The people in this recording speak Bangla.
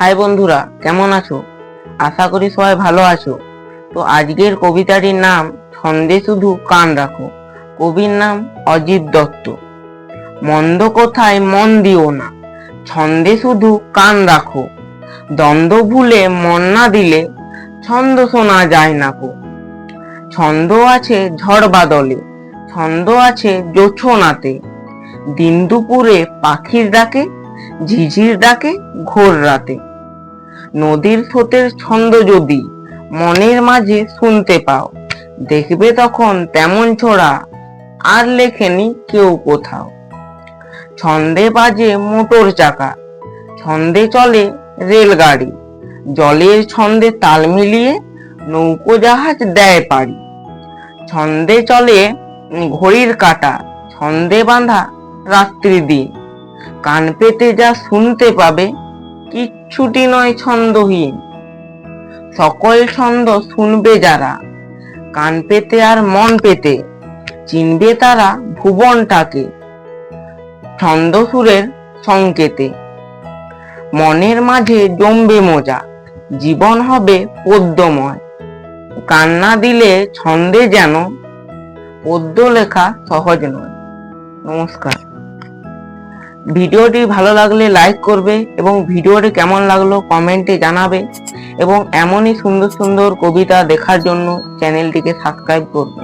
হাই বন্ধুরা, কেমন আছো? আশা করি সবাই ভালো আছো। তো আজকের কবিতাটির নাম, ছন্দে শুধু কান রাখো। কবির নাম অজিত দত্ত। মন্দ কোথায় মন দিও না, ছন্দে শুধু কান রাখো। দ্বন্দ্ব ভুলে মন না দিলে ছন্দ শোনা যায় না কো। ছন্দ আছে ঝড় বাদলে, ছন্দ আছে জোছনাতে দিন দুপুরে পাখির ডাকে, ঝিঝির ডাকে ঘোর রাতে। নদীর স্রোতের ছন্দ যদি মনের মাঝে শুনতে পাও, দেখবে তখন তেমন ছোড়া আর লেখেনি কেউ কোথাও। ছন্দে বাজে মোটর চাকা, ছন্দে চলে রেলগাড়ি, জলের ছন্দে তাল মিলিয়ে নৌকো জাহাজ দেয় পারি ছন্দে চলে ঘড়ির কাটা, ছন্দে বাঁধা রাত্রি দিন। কান পেতে যা শুনতে পাবে কিচ্ছুটি নয় ছন্দহীন। সকল ছন্দ শুনবে যারা, কান পেতে আর মন পেতে, চিনবে তারা ভুবনটাকে, ছন্দ সুরের সংকেতে। মনের মাঝে জমবে মোজা, জীবন হবে পদ্যময় কান্না দিলে ছন্দে যেন পদ্য লেখা সহজ নয়। নমস্কার। ভিডিওটি ভালো লাগলে লাইক করবে এবং ভিডিওটি কেমন লাগল কমেন্টে জানাবে এবং এমনই সুন্দর সুন্দর কবিতা দেখার জন্য চ্যানেলটিকে সাবস্ক্রাইব করবে।